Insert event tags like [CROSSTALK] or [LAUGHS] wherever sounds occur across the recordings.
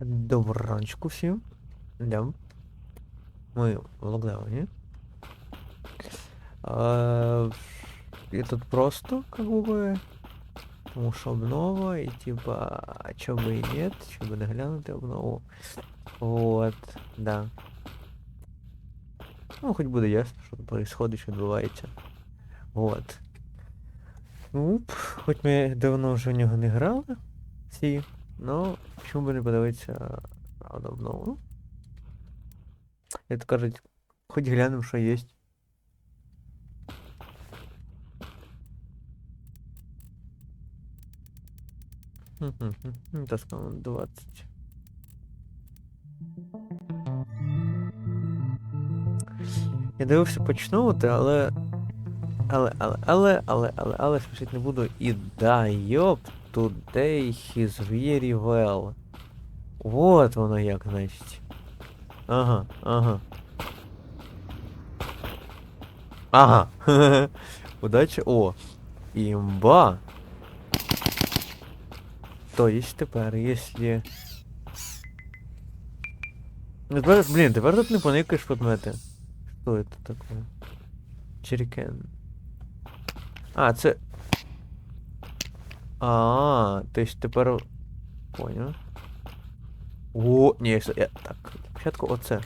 Добранчику всім. Да. Ми в локдауні. І тут просто, как бы, тому що обнова, і типа, а чо би і нет, чо би не глянути обнову. Вот, да. Ну, хоч буде ясно, що тут происходить, що відбувається. Вот. Ну, п, хоч ми давно вже в нього не грали, всі, но чому би не подивитися, правда, обнову. Ну, як то кажуть, хоч глянемо, що є. Тоскана 20. Я дивився почнути, але. Але, але, але, але, але, але спішити не буду. І да, йоп, today he's very well. Вот воно як, значить. Ага, ага. Ага. [LAUGHS] Удача. О. Імба. То есть тепер, если... Тепер, блін, тепер тут не поникаєш предмети. Що это такое? Черікен. А, це... А, то есть тепер... Понял. О, ні, все, я... Так, спочатку оце.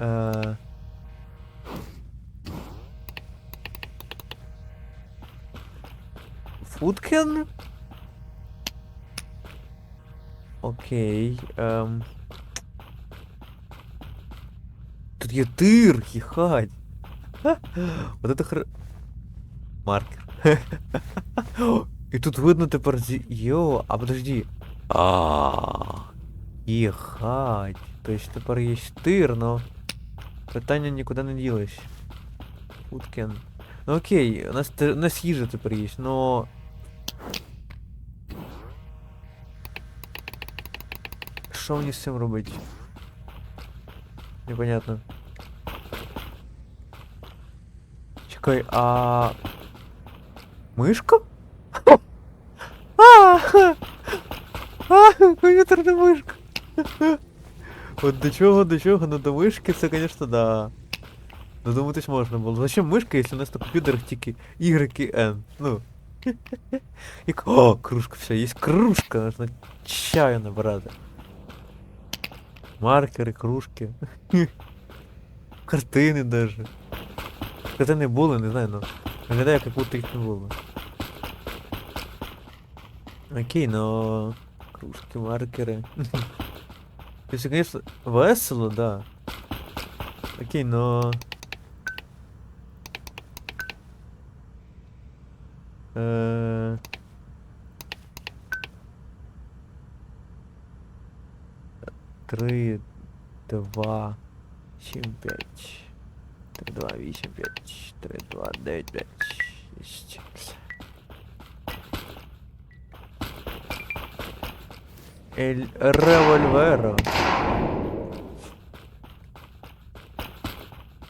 Е... Фудкен? Окей. Ем... Тут є тир, їхать. Вот это хр... Маркер. [LAUGHS] І тут видно тепер зі... Йо, а подожди. А. То есть тепер є тир, но... Питання нікуди не ділось. Фудкен. Ну окей, у нас, у нас їжа тепер є, но... Що мені з цим робити? Непонятно. Чекай, а... Мишка? А! А! Комп'ютерна мишка! От до чого, до чого, ну до мишки це, конечно, да. Додуматись можна було. Зачем мишка, якщо у нас на комп'ютерах тільки Y і N? Ну. І... О, кружка, все, є кружка, можна чаю набрати. Маркери, кружки. Картини даже. Картини були, не знаю, ну. Виглядає, як будто їх не було. Окей, но... Кружки, маркери. [LAUGHS] То есть, конечно, весело, да. Окей, но... Э... Три, два, сім, п'ять. Три, два, вісім, п'ять. Три, два, дев'ять, п'ять. Шість. Ель револьверо.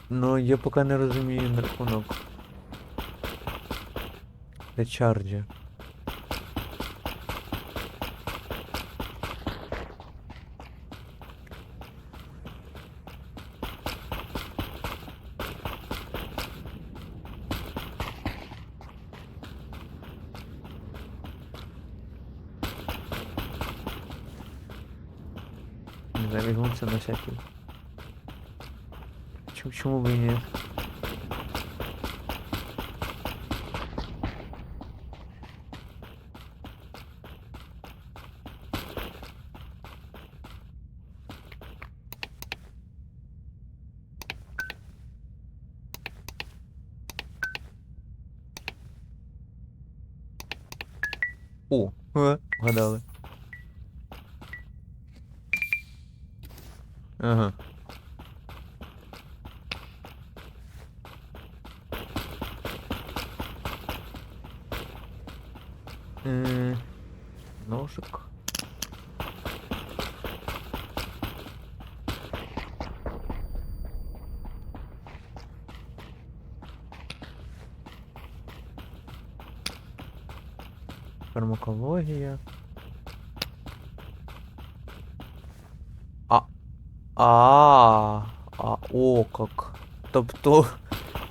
Ну, я поки не розумію на рахунок. Речарджі. Не знаю, візьмуться на всякий. Чому, чому би і ні? О, е, вгадали. Ага. М, Ножик. Фармакологія. А. А. А, о, как. Тобто,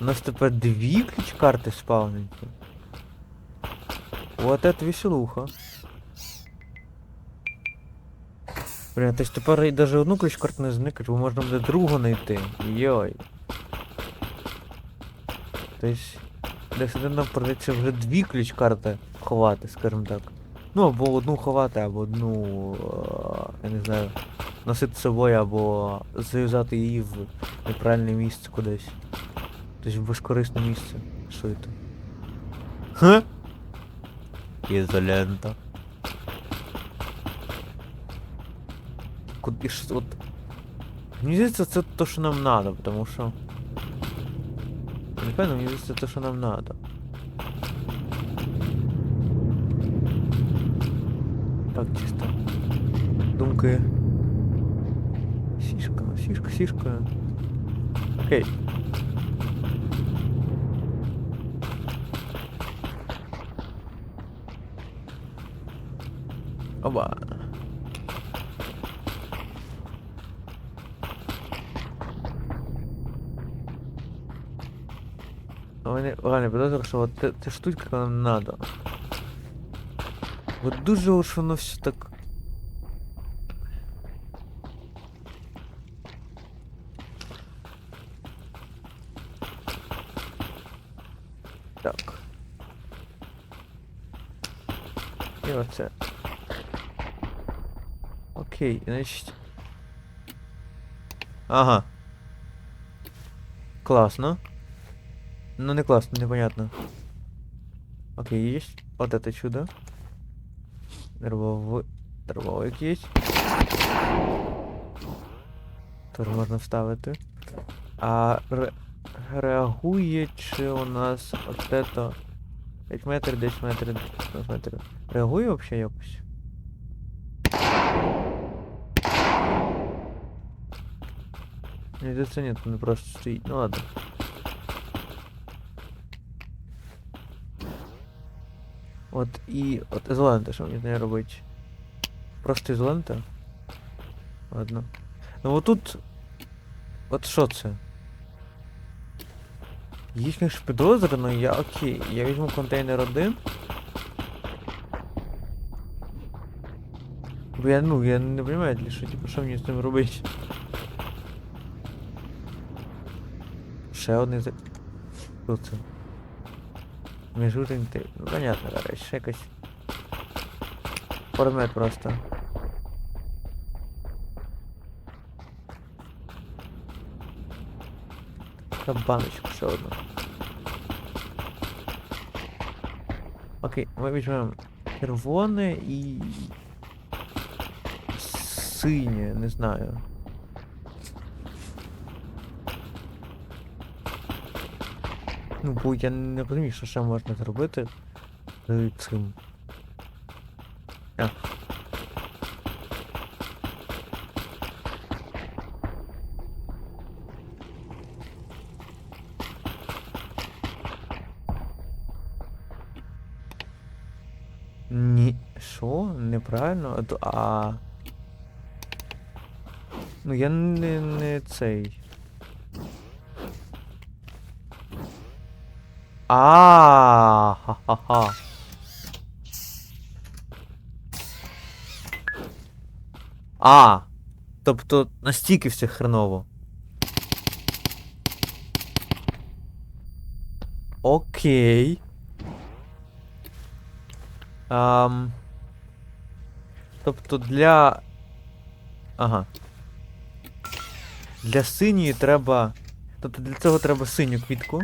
у нас тепер дві ключ-карти спавниться. Вот это веселуха. Блін, то тепер і даже одну ключ-карту не зникать, бо можна буде другу знайти. Йой. Тобто, десь нам придеться вже дві ключ-карти ховати, скажімо так. Ну, або одну ховати, або одну, е, я не знаю, носити з собою, або зав'язати її в неправильне місце кудись. Тобто в безкорисне місце. Що це? Ха? Ізолента. Куди ж от. Мені здається, це то, що нам надо, тому що. Не певно, мені здається, те, що нам надо. Так, чисто. Думки. Сішка, сішка, сішка. Окей. Оба. У мене реально підозра, що от те- ця штучка нам надо. От дуже уж воно все так. Так. Окей, значить. Ага. Классно. Ну не классно, непонятно. Окей, есть. Вот это чудо. Дробовой... Дробовик есть. Тоже можна вставити. А ре... реагує чи у нас от это 5 метрів, 10 метрів, 15 метрів. Реагує вообще якось? Ні, це ні, не просто стоїть. Ну ладно. От і. От ізолента, що мені з нею робити? Просто ізолента? Ладно. Ну тут. От що це? Їхня ж підозра, ну я окей. Я візьму контейнер один. Бо я, ну, я не розумію, що, типу, що мені з ним робити. Ще один за... Що це? Міжурень ти. Ну понятно, зараз ще якось. Предмет просто. Така баночку ще одну. Окей, ми візьмемо червоне і. Синє, не знаю. Ну, бо я не розумію, що ще можна зробити з цим. А. Ні. Що? Неправильно? А. Ну я не, не цей. А, ха-ха-ха. А. Тобто настільки все хреново. Окей. Ам. Тобто для. Ага. Для синьої треба. Тобто для цього треба синю квітку.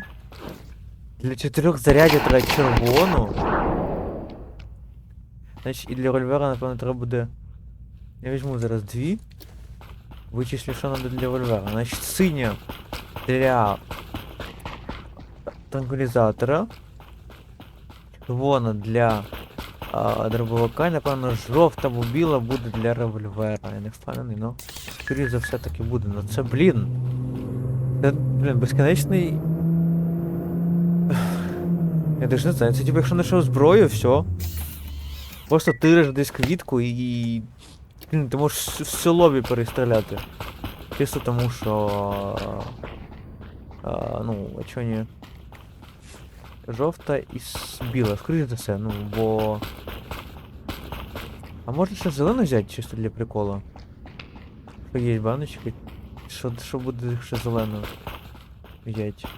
Для чотирьох зарядів треба червону. Значить, і для револьвера, напевно, треба буде. Я візьму зараз дві. Вичислю, що треба для револьвера. Значить, синя для транквілізатора. Червона для а, дробовика, і, напевно, жовта або біла буде для револьвера. Я не впевнений, ну. Скоріше за все таки буде. Ну це, блін. Це, блін, безконечний. Я даже не знаю, це типу, якщо знайшов зброю, все. Просто тириш десь квітку і. Ти можеш в селові перестріляти. Чисто тому, що. А, ну, а чого ні? Жовта і біла, скоріше за все, ну, бо. А можна ще зелену взяти чисто для прикола? Що є баночки? Що, що буде ще зелену взяти?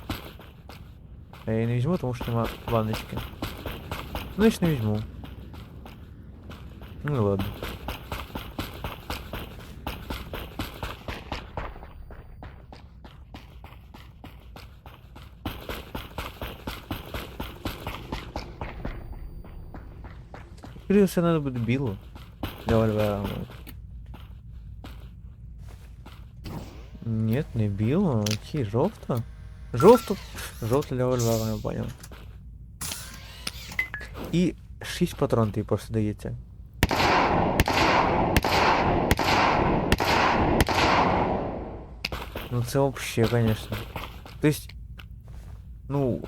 А я її не візьму, тому що нема баночки. Ну, я ж не візьму. Ну ладно. Скорее всего, надо будет білу. Для Вольвера. Нет, не білу, окей, жовта. Жовту. Жовта для Вольвера, я понял. І 6 патрон тобі просто дається. Ну це вообще, конечно. То есть, ну.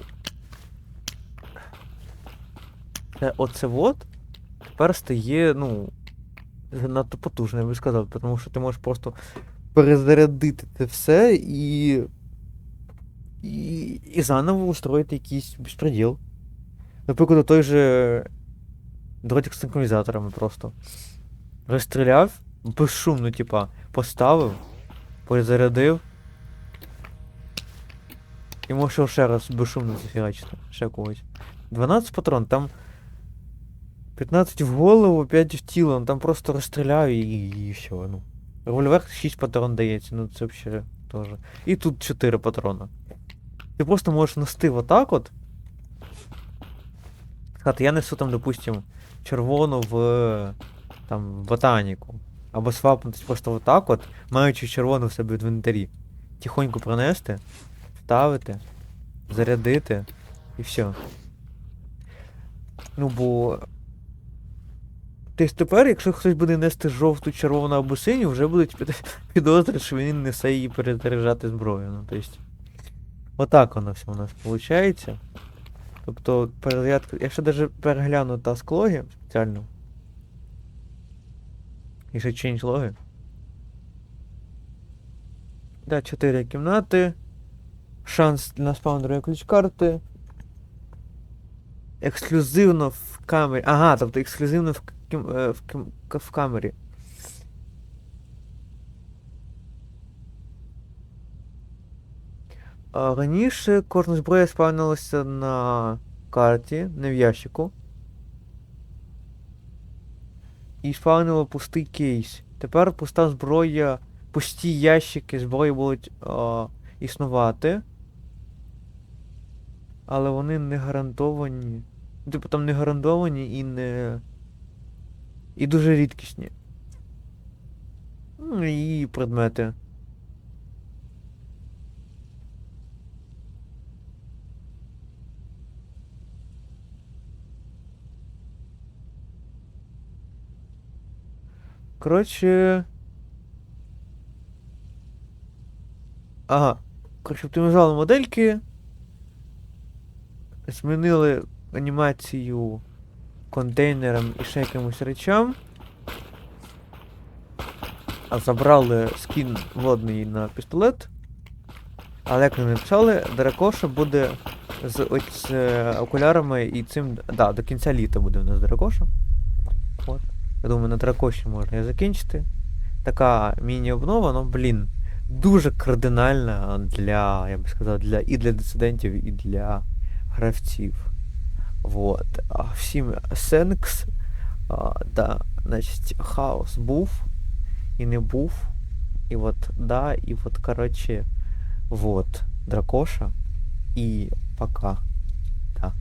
Це оце вот тепер стає, ну. Занадто потужно, я би сказав, тому що ти можеш просто перезарядити це все і. І, і заново устроїти якийсь безпреділ. Наприклад, той же дротик з синхронізаторами просто. Розстріляв, безшумно, типа, поставив, перезарядив. І можеш ще раз безшумно зафігачити. Ще когось. 12 патрон, там 15 в голову, 5 в тіло, ну там просто розстріляю і, і все. Ну. Револьвер 6 патрон дається, ну це взагалі теж. І тут 4 патрона. Ти просто можеш нести отак от. Сказати, я несу там, допустим, червону в там, ботаніку. Або свапнутись просто отак от, маючи червону в себе в інвентарі. Тихонько пронести, вставити, зарядити і все. Ну бо. Тобто тепер, якщо хтось буде нести жовту, червону або синю, вже будуть під- [LAUGHS] підозри, що він несе її перезаряджати зброю. Ну, тобто. Отак воно все у нас виходить. Тобто перезарядка. Я ще даже перегляну task логи спеціально. І ще change логи. Да, 4 кімнати. Шанс на спаун другої ключ-карти. Ексклюзивно в камері. Ага, тобто ексклюзивно в, кім... е, в, кім... в камері. Раніше кожна зброя спавнилася на карті, не в ящику. І спавнило пустий кейс. Тепер пуста зброя, пусті ящики зброї будуть а, існувати. Але вони не гарантовані. Типу там не гарантовані і не. І дуже рідкісні. Ну і предмети. Коротше. Ага. Коротше, оптимізували модельки. Змінили анімацію контейнерам і ще якимось речам. А забрали скін водний на пістолет. Але як вони написали, Дракоша буде з ось е, окулярами і цим. Да, до кінця літа буде у нас Дракоша. От. Я думаю, на Дракоші можна і закінчити. Така міні-обнова, ну блін, дуже кардинальна для, я би сказав, для, і для дисидентів, і для гравців. Вот. А всім Сенкс. А, да, значить, хаос був і не був. І от, да, і от, коротше, вот, Дракоша. І пока. Да.